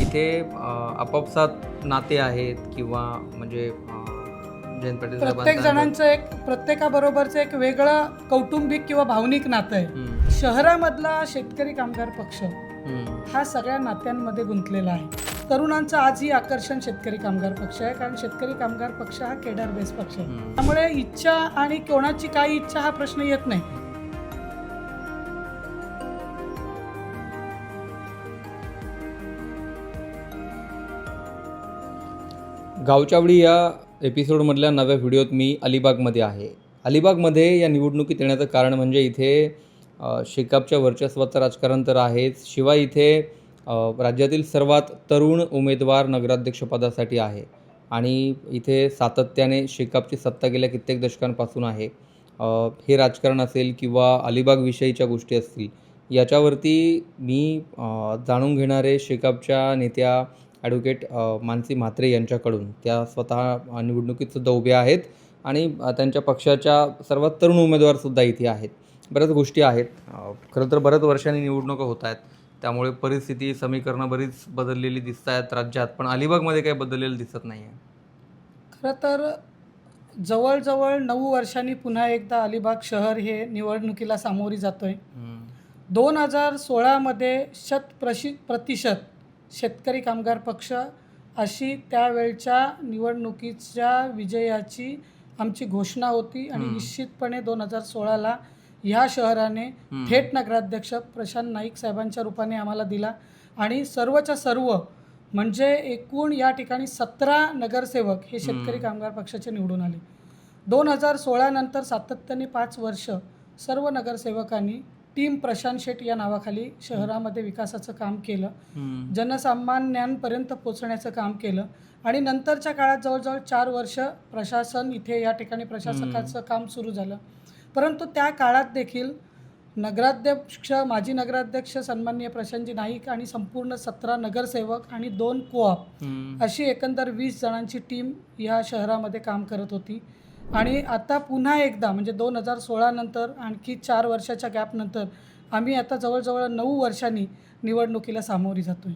इथे आपापसात नाते आहेत किंवा म्हणजे अ, जयंत पाटील प्रत्येक जणांचं एक प्रत्येकाबरोबरचं एक वेगळं कौटुंबिक किंवा भावनिक नातं आहे. शहरामधला शेतकरी कामगार पक्ष हा सगळ्या नात्यांमध्ये गुंतलेला आहे. तरुणांचं आजही आकर्षण शेतकरी कामगार पक्ष आहे कारण शेतकरी कामगार पक्ष हा केडर बेस पक्ष आहे. त्यामुळे इच्छा आणि कोणाची काय इच्छा हा प्रश्न येत नाही. गावच्यावडी या एपिसोडमधल्या नव्या व्हिडिओत मी अलिबागमध्ये आहे. अलिबागमध्ये या निवडणुकीत येण्याचं कारण म्हणजे इथे शेकापच्या वर्चस्वाचं राजकारण तर आहेच. शिवाय इथे राज्यातील सर्वात तरुण उमेदवार नगराध्यक्षपदासाठी आहे. आणि इथे सातत्याने शेकापची सत्ता गेल्या कित्येक दशकांपासून आहे. हे राजकारण असेल किंवा अलिबागविषयीच्या गोष्टी असतील याच्यावरती मी जाणून घेणारे शेकापच्या नेत्या ॲडव्होकेट मानसी म्हात्रे यांच्याकडून. त्या स्वतः निवडणुकीत सुद्धा उभ्या आहेत आणि त्यांच्या पक्षाच्या सर्वात तरुण उमेदवारसुद्धा इथे आहेत. बऱ्याच गोष्टी आहेत. खरं तर बऱ्याच वर्षांनी निवडणुका होत आहेत. त्यामुळे परिस्थिती समीकरणं बरीच बदललेली दिसत आहेत राज्यात पण अलिबागमध्ये काही बदललेलं दिसत नाही आहे खरं तर जवळजवळ नऊ वर्षांनी पुन्हा एकदा अलिबाग शहर हे निवडणुकीला सामोरी जातोय. दोन हजार सोळामध्ये शत प्रशि प्रतिशत शेतकरी कामगार पक्ष अशी त्यावेळच्या निवडणुकीच्या विजयाची आमची घोषणा होती आणि. निश्चितपणे दोन हजार सोळाला ह्या शहराने. थेट नगराध्यक्ष प्रशांत नाईक साहेबांच्या रूपाने आम्हाला दिला आणि सर्वच्या सर्व म्हणजे एकूण या ठिकाणी सतरा नगरसेवक हे शेतकरी. कामगार पक्षाचे निवडून आले दोन हजार सोळानंतर सातत्याने पाच वर्ष सर्व नगरसेवकांनी टीम प्रशांत शेट या नावाखाली शहरामध्ये विकासाचं काम केलं. जनसामान्यांपर्यंत पोचण्याचं काम केलं. आणि नंतरच्या काळात जवळजवळ चार वर्ष प्रशासन इथे या ठिकाणी प्रशासकाचं काम सुरू झालं. परंतु त्या काळात देखील नगराध्यक्ष माजी नगराध्यक्ष सन्माननीय प्रशांतजी नाईक आणि संपूर्ण सतरा नगरसेवक आणि दोन कोऑप. अशी एकंदर वीस जणांची टीम या शहरामध्ये काम करत होती. आणि आता पुन्हा एकदा म्हणजे दोन हजार सोळानंतर आणखी चार वर्षाच्या गॅपनंतर आम्ही आता जवळजवळ नऊ वर्षांनी निवडणुकीला सामोरी जातोय.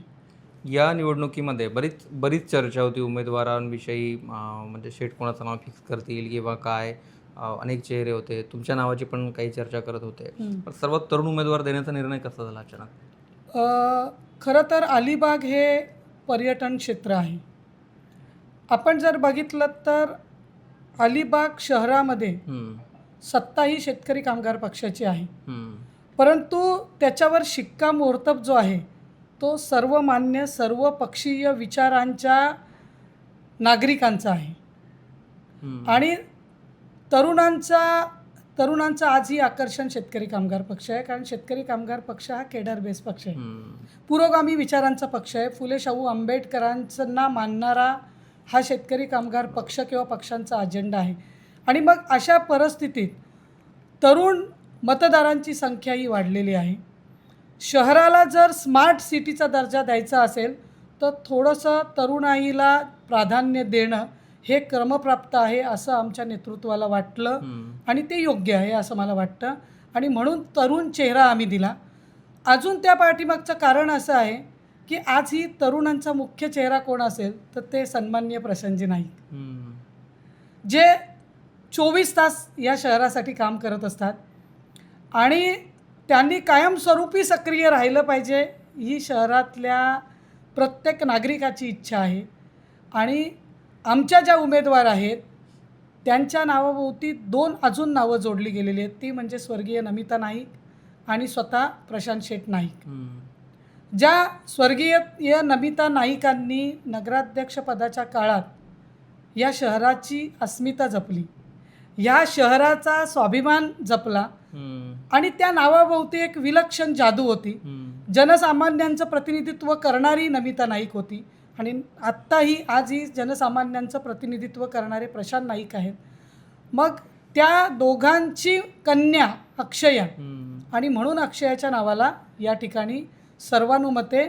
या निवडणुकीमध्ये बरीच बरीच चर्चा होती. उमेदवारांविषयी म्हणजे शेट कोणाचं नाव फिक्स करतील किंवा काय? अनेक चेहरे होते. तुमच्या नावाची पण काही चर्चा करत होते. सर्वात तरुण उमेदवार देण्याचा निर्णय कसा झाला अचानक? खरं तर अलिबाग हे पर्यटन क्षेत्र आहे. आपण जर बघितलं तर अलिबाग शहरामध्ये सत्ता ही शेतकरी कामगार पक्षाची आहे. परंतु त्याच्यावर शिक्कामोर्तब जो आहे तो सर्वमान्य सर्व पक्षीय विचारांच्या नागरिकांचा आहे. आणि तरुणांचा तरुणांचं आजही आकर्षण शेतकरी कामगार पक्ष आहे कारण शेतकरी कामगार पक्ष हा केडर बेस पक्ष आहे. पुरोगामी विचारांचा पक्ष आहे. फुले शाहू आंबेडकरांना मानणारा हा शेतकरी कामगार पक्ष किंवा पक्षांचा अजेंडा आहे. आणि मग अशा परिस्थितीत तरुण मतदारांची संख्याही वाढलेली आहे. शहराला जर स्मार्ट सिटीचा दर्जा द्यायचा असेल तर थोडंसं तरुणाईला प्राधान्य देणं हे क्रमप्राप्त आहे असं आमच्या नेतृत्वाला वाटलं. आणि ते योग्य आहे असं मला वाटतं. आणि म्हणून तरुण चेहरा आम्ही दिला. अजून त्या पाठीमागचं कारण असं आहे की आज ही तरुणांचा मुख्य चेहरा कोण असेल तर ते सन्माननीय प्रशांतजी हम्म. जे चोवीस तास या शहरासाठी काम करत असतात आणि त्यांनी कायमस्वरूपी सक्रिय राहिलं पाहिजे ही शहरातल्या प्रत्येक नागरिकाची इच्छा आहे आणि आमच्या ज्या उमेदवार आहेत त्यांच्या नावाभोवती दोन अजून नावं जोडली गेलेली आहेत ती म्हणजे स्वर्गीय नमिता नाईक आणि स्वतः प्रशांत शेठ नाईक. ज्या स्वर्गीय य नमिता नाईकांनी नगराध्यक्षपदाच्या काळात या शहराची अस्मिता जपली या शहराचा स्वाभिमान जपला. आणि त्या नावाभोवती एक विलक्षण जादू होती. जनसामान्यांचं प्रतिनिधित्व करणारी नमिता नाईक होती आणि आत्ताही आजही जनसामान्यांचं प्रतिनिधित्व करणारे प्रशांत नाईक आहेत मग त्या दोघांची कन्या अक्षया. आणि म्हणून अक्षयाच्या नावाला या ठिकाणी सर्वानुमते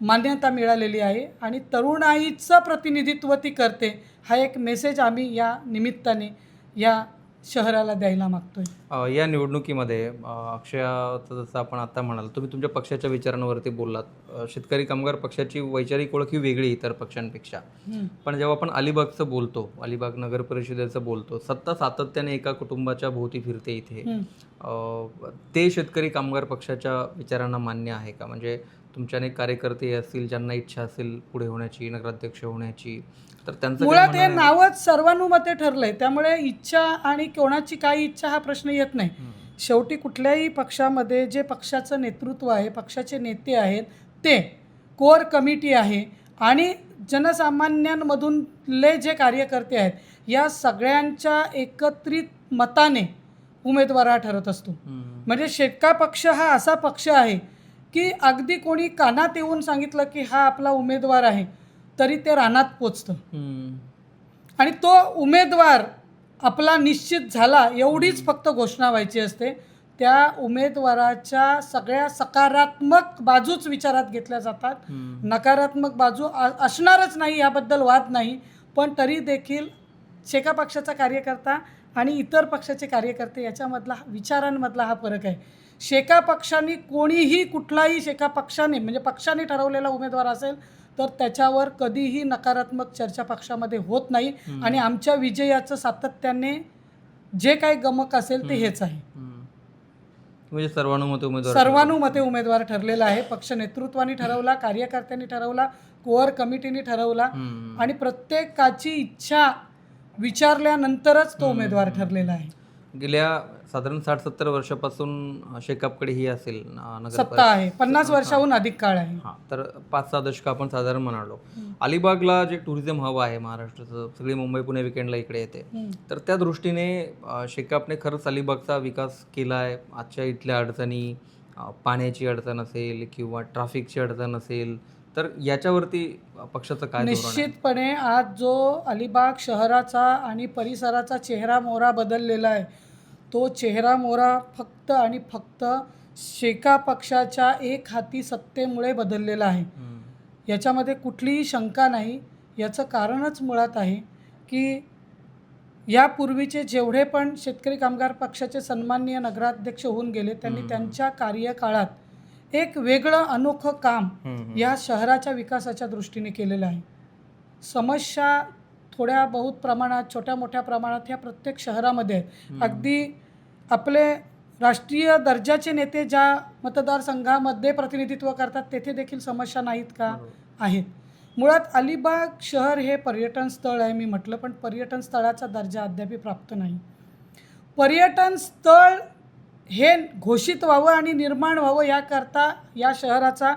मान्यता मिळालेली आहे आणि तरुणाईचं प्रतिनिधित्व ती करते. हा एक मेसेज आम्ही या निमित्ताने या शहराला द्यायला मागतोय. अ, या निवडणुकीमध्ये अ, अक्षयाचं जसं आपण आता म्हणाल तुम्ही तुमच्या पक्षाच्या विचारांवरती बोललात. अ, शेतकरी कामगार पक्षाची वैचारिक ओळख ही वेगळी इतर पक्षांपेक्षा. हम्म. पण जेव्हा आपण अलिबागचं बोलतो अलिबाग नगर परिषदेचं बोलतो सत्ता सातत्याने एका कुटुंबाच्या भोवती फिरते इथे. हम्म. अ, ते शेतकरी कामगार पक्षाच्या विचारांना मान्य आहे का? म्हणजे तुमचे अनेक कार्यकर्ते असतील ज्यांना इच्छा असेल पुढे होण्याची नगराध्यक्ष होण्याची तर त्यांचं मुळात हे? नावच सर्वानुमते ठरलंय त्यामुळे इच्छा आणि कोणाची काय इच्छा हा प्रश्न येत नाही. शेवटी कुठल्याही पक्षामध्ये जे पक्षाचं नेतृत्व आहे पक्षाचे नेते आहेत ते कोर कमिटी आहे आणि जनसामान्यांमधूनले जे कार्यकर्ते आहेत या सगळ्यांच्या एकत्रित मताने उमेदवार हा ठरत असतो. म्हणजे शेतका पक्ष हा असा पक्ष आहे की अगदी कोणी कानात येऊन सांगितलं की हा आपला उमेदवार आहे तरी ते रानात पोचतं. आणि तो उमेदवार आपला निश्चित झाला एवढीच फक्त घोषणा व्हायची असते. त्या उमेदवाराच्या सगळ्या सकारात्मक बाजूच विचारात घेतल्या जातात. नकारात्मक बाजू असणारच नाही याबद्दल वाद नाही. पण तरी देखील शेका पक्षाचा कार्यकर्ता आणि इतर पक्षाचे कार्यकर्ते याच्यामधला विचारांमधला हा फरक आहे. शेका पक्षाने कोणीही कुठलाही शेका पक्षाने म्हणजे पक्षाने ठरवलेला उमेदवार असेल तर त्याच्यावर कधीही नकारात्मक चर्चा पक्षामध्ये होत नाही. आणि आमच्या विजयाचं सातत्याने जे काही गमक असेल ते. हेच आहे. म्हणजे सर्वानुमते उमेदवार सर्वानुमते उमेदवार ठरलेला आहे पक्ष नेतृत्वाने ठरवला कार्यकर्त्यांनी ठरवला कोअर कमिटीने ठरवला. आणि प्रत्येकाची इच्छा विचारल्यानंतरच तो उमेदवार ठरलेला आहे गेल्या साधारण साठ सत्तर वर्षापासून शेकापकडे ही असेल नगर सत्ता आहे. पन्नास वर्षाहून अधिक काळ आहे. हां तर पाच सहा दशक आपण साधारण म्हणालो. अलिबागला जे टुरिझम हवं आहे महाराष्ट्राचं सगळी मुंबई पुणे विकेंडला इकडे येते. तर त्या दृष्टीने शेकापने खरंच अलिबागचा विकास केला आहे. आजच्या इथल्या अडचणी पाण्याची अडचण असेल किंवा ट्रॅफिकची अडचण असेल तर याच्यावरती पक्षाचं काय? निश्चितपणे आज जो अलिबाग शहराचा आणि परिसराचा चेहरा मोहरा बदललेला आहे तो चेहरा मोहरा फक्त आणि फक्त शेका पक्षाच्या एक हाती सत्तेमुळे बदललेला आहे. याच्यामध्ये कुठलीही शंका नाही याचं कारणच मुळात आहे की यापूर्वीचे जेवढे पण शेतकरी कामगार पक्षाचे सन्माननीय नगराध्यक्ष होऊन गेले त्यांनी. त्यांच्या कार्यकाळात एक वेगळं अनोखं काम. या शहराच्या विकासाच्या दृष्टीने केलेलं आहे समस्या थोड्या बहुत प्रमाणात छोट्या मोठ्या प्रमाणात ह्या प्रत्येक शहरामध्ये. अगदी आपले राष्ट्रीय दर्जाचे नेते ज्या मतदारसंघामध्ये प्रतिनिधित्व करतात तेथे देखील समस्या नाहीत का. आहेत. मुळात अलिबाग शहर हे पर्यटन स्थळ आहे मी म्हटलं पण पर्यटन स्थळाचा दर्जा अद्याप प्राप्त नाही. पर्यटन स्थळ हे घोषित व्हावं आणि निर्माण व्हावं याकरता या शहराचा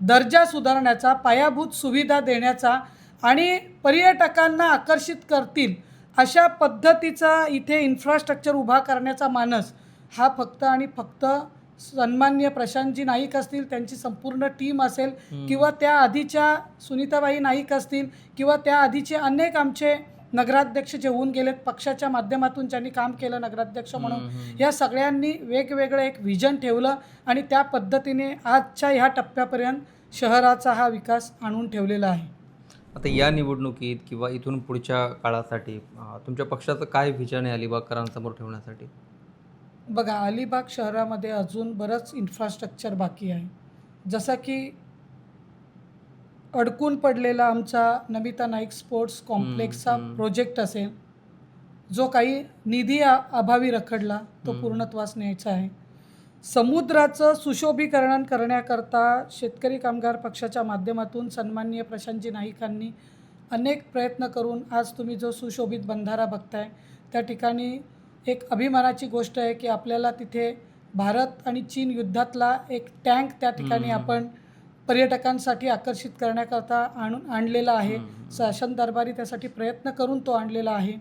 दर्जा सुधारण्याचा पायाभूत सुविधा देण्याचा आणि पर्यटकांना आकर्षित करतील अशा पद्धतीचा इथे इन्फ्रास्ट्रक्चर उभा करण्याचा मानस हा फक्त आणि फक्त सन्मान्य प्रशांतजी नाईक असतील त्यांची संपूर्ण टीम असेल. किंवा त्या आधीच्या सुनीताबाई नाईक असतील किंवा त्या आधीचे अनेक आमचे नगराध्यक्ष जे होऊन गेलेत पक्षाच्या माध्यमातून ज्यांनी काम केलं नगराध्यक्ष म्हणून. या सगळ्यांनी वेगवेगळं एक व्हिजन ठेवलं आणि त्या पद्धतीने आजच्या ह्या टप्प्यापर्यंत शहराचा हा विकास आणून ठेवलेला आहे आता या निवडणुकीत किंवा इथून पुढच्या काळासाठी तुमच्या पक्षाचं काय विजन आहे अलिबागकरांसमोर ठेवण्यासाठी बघा अलिबाग शहरामध्ये अजून बरंच इन्फ्रास्ट्रक्चर बाकी आहे जसं की अडकून पडलेला आमचा नमिता नाईक स्पोर्ट्स कॉम्प्लेक्सचा. प्रोजेक्ट असेल जो काही निधी अभावी रखडला तो. पूर्णत्वास न्यायचा आहे समुद्राचं सुशोभीकरण करण्याकरता शेतकरी कामगार पक्षाच्या माध्यमातून सन्माननीय प्रशांतजी नाईकांनी अनेक प्रयत्न करून आज तुम्ही जो सुशोभित बंधारा बघताय त्या ठिकाणी एक अभिमानाची गोष्ट आहे की आपल्याला तिथे भारत आणि चीन युद्धातला एक टँक त्या ठिकाणी. आपण पर्यटकांसाठी आकर्षित करण्याकरता आणून आणलेला आहे. शासन दरबारी त्यासाठी प्रयत्न करून तो आणलेला आहे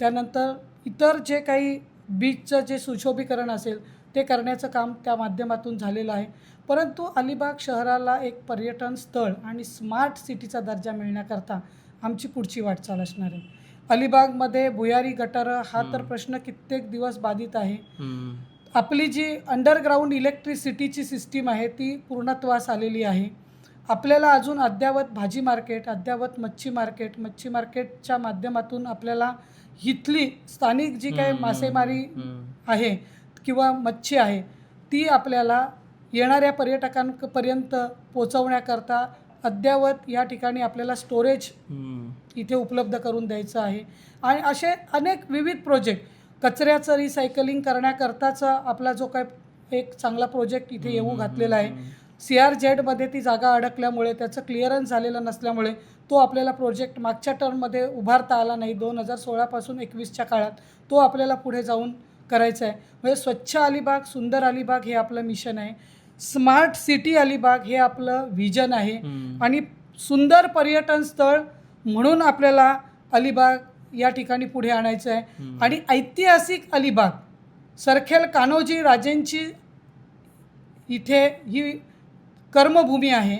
त्यानंतर इतर जे काही बीचचं जे सुशोभीकरण असेल ते करण्याचं काम त्या माध्यमातून झालेलं आहे परंतु अलिबाग शहराला एक पर्यटन स्थळ आणि स्मार्ट सिटीचा दर्जा मिळण्याकरता आमची पुढची वाटचाल असणार आहे अलिबागमध्ये भुयारी गटारं हा तर. प्रश्न कित्येक दिवस बाधित आहे. आपली जी अंडरग्राऊंड इलेक्ट्रिसिटीची सिस्टीम आहे ती पूर्णत्वास आलेली आहे आपल्याला अजून अद्यावत भाजी मार्केट अद्यावत मच्छी मार्केट मच्छी मार्केटच्या माध्यमातून आपल्याला इथली स्थानिक जी काही मासेमारी. आहे किंवा मच्छी आहे ती आपल्याला येणाऱ्या पर्यटकांपर्यंत पोचवण्याकरता अद्ययावत या ठिकाणी आपल्याला स्टोरेज. इथे उपलब्ध करून द्यायचं आहे. आणि असे अनेक विविध प्रोजेक्ट कचऱ्याचं रिसायकलिंग करण्याकरताचा आपला जो काय एक चांगला प्रोजेक्ट इथे येऊ घातलेला आहे. सी आर जेडमध्ये ती जागा अडकल्यामुळे त्याचं क्लिअरन्स झालेलं नसल्यामुळे तो आपल्याला प्रोजेक्ट मागच्या टर्ममध्ये उभारता आला नाही. दोन हजार सोळापासून एकवीसच्या काळात तो आपल्याला पुढे जाऊन करायचा आहे. म्हणजे स्वच्छ अलिबाग सुंदर अलिबाग हे आपलं मिशन आहे. स्मार्ट सिटी अलिबाग हे आपलं व्हिजन आहे. आणि सुंदर पर्यटन स्थळ म्हणून आपल्याला अलिबाग या ठिकाणी पुढे आणायचं आहे. आणि ऐतिहासिक अलिबाग सरखेल कान्होजी राजेंची इथे ही कर्मभूमी आहे.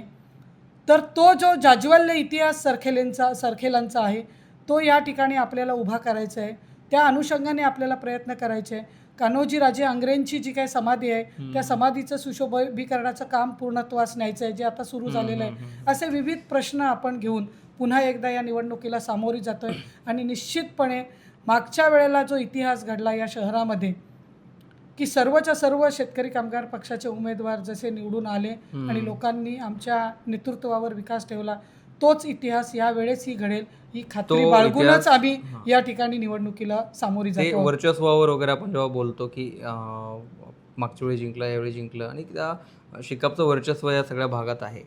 तर तो जो जाज्वल्य इतिहास सरखेलेंचा सरखेलांचा आहे तो या ठिकाणी आपल्याला उभा करायचा आहे. त्या अनुषंगाने आपल्याला प्रयत्न करायचे. कान्होजी राजे आंग्रेंची जी काही समाधी आहे त्या समाधीचं सुशोभीकरणाचं काम पूर्णत्वास न्यायचं आहे जे आता सुरू झालेलं आहे. असे विविध प्रश्न आपण घेऊन पुन्हा एकदा या निवडणुकीला सामोरी जातो आहे आणि निश्चितपणे मागच्या वेळेला जो इतिहास घडला या शहरामध्ये की सर्वच्या सर्व शेतकरी कामगार पक्षाचे उमेदवार जसे निवडून आले आणि लोकांनी आमच्या नेतृत्वावर विकास ठेवला तोच इतिहास या वेळेसही घडेल. ही खात्री तो बाळगूनच इतिहास- आम्ही हां. या ठिकाणी निवडणुकीला सामोरी ते जातो. वर्चस्वावर वगैरे आपण जेव्हा बोलतो की अं, मागच्या वेळी जिंकलं यावेळी जिंकलं आणि त्या शिकापचं वर्चस्व या सगळ्या भागात आहे.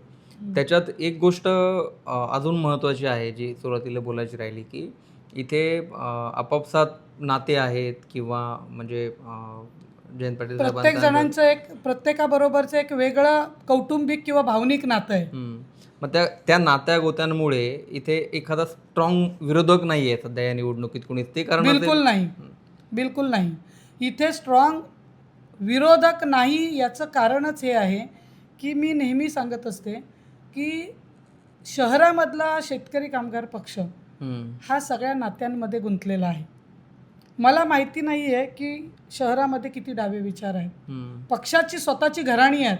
त्याच्यात एक गोष्ट अं, अजून महत्त्वाची आहे जी सुरुवातीला बोलायची राहिली की इथे अं, आपापसात नाते आहेत किंवा म्हणजे अं, जयंत पाटील प्रत्येक जणांचं एक प्रत्येकाबरोबरचं एक वेगळं कौटुंबिक किंवा भावनिक नातं आहे. मग त्या त्या नात्या गोत्यांमुळे इथे एखादा स्ट्रॉंग विरोधक नाही आहे सध्या या निवडणुकीत कुणीच ते कारण बिलकुल नाही. बिलकुल नाही. इथे स्ट्रॉंग विरोधक नाही याचं कारणच हे आहे की मी नेहमी सांगत असते की शहरामधला शेतकरी कामगार पक्ष. हा सगळ्या नात्यांमध्ये गुंतलेला आहे. मला माहिती नाही आहे की शहरामध्ये किती डावे विचार आहेत. पक्षाची स्वतःची घराणी आहेत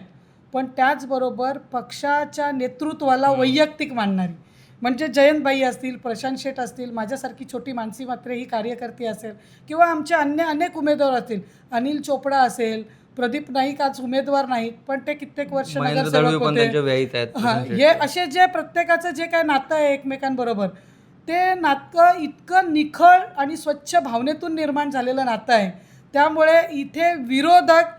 पण त्याचबरोबर पक्षाच्या नेतृत्वाला वैयक्तिक मानणारी. म्हणजे जयंतबाई असतील प्रशांत शेठ असतील माझ्यासारखी छोटी मानसी मात्रे ही कार्यकर्ती असेल किंवा आमचे अन्य अनेक उमेदवार असतील. अनिल चोपडा असेल प्रदीप नाईक आज उमेदवार नाहीत पण ते कित्येक वर्ष नगरसेवक होते. हा हे असे जे प्रत्येकाचं जे काय नातं आहे एकमेकांबरोबर ते नातं इतकं निखळ आणि स्वच्छ भावनेतून निर्माण झालेलं नातं आहे. त्यामुळे इथे विरोधक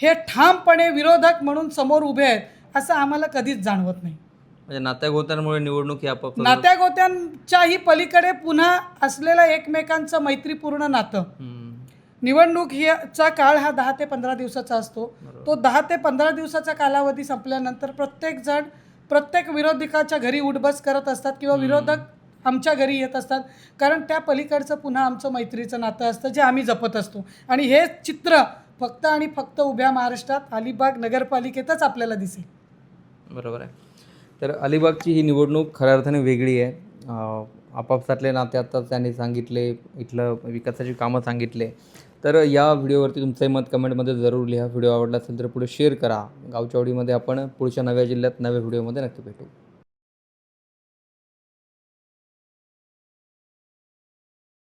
हे ठामपणे विरोधक म्हणून समोर उभे आहेत असं आम्हाला कधीच जाणवत नाही. म्हणजे नात्या गोत्यांमुळे निवडणूक ही आपापसात नात्या गोत्यांच्याही पलीकडे पुन्हा असलेलं एकमेकांचं मैत्रीपूर्ण नातं. निवडणूक चा काळ हा दहा ते पंधरा दिवसाचा असतो. तो दहा ते पंधरा दिवसाचा कालावधी संपल्यानंतर प्रत्येक जण प्रत्येक विरोधकाच्या घरी उठबस करत असतात किंवा विरोधक आमच्या घरी येत असतात. कारण त्या पलीकडचं पुन्हा आमचं मैत्रीचं नातं असतं जे आम्ही जपत असतो. आणि हे चित्र फक्त आणि फक्त उभ्या महाराष्ट्रात अलिबाग नगरपालिकेतच आपल्याला दिसेल. बरोबर आहे. तर अलिबागची ही निवडणूक खऱ्या अर्थाने वेगळी आहे. आपापसातले नाते आता त्यांनी सांगितले इथलं विकासाची कामं सांगितले. तर या व्हिडिओवरती तुमचंही मत कमेंटमध्ये जरूर लिहा. व्हिडिओ आवडला असेल तर पुढे शेअर करा. गावच्यावडीमध्ये आपण पुढच्या नव्या जिल्ह्यात नव्या व्हिडिओमध्ये नक्की भेटू.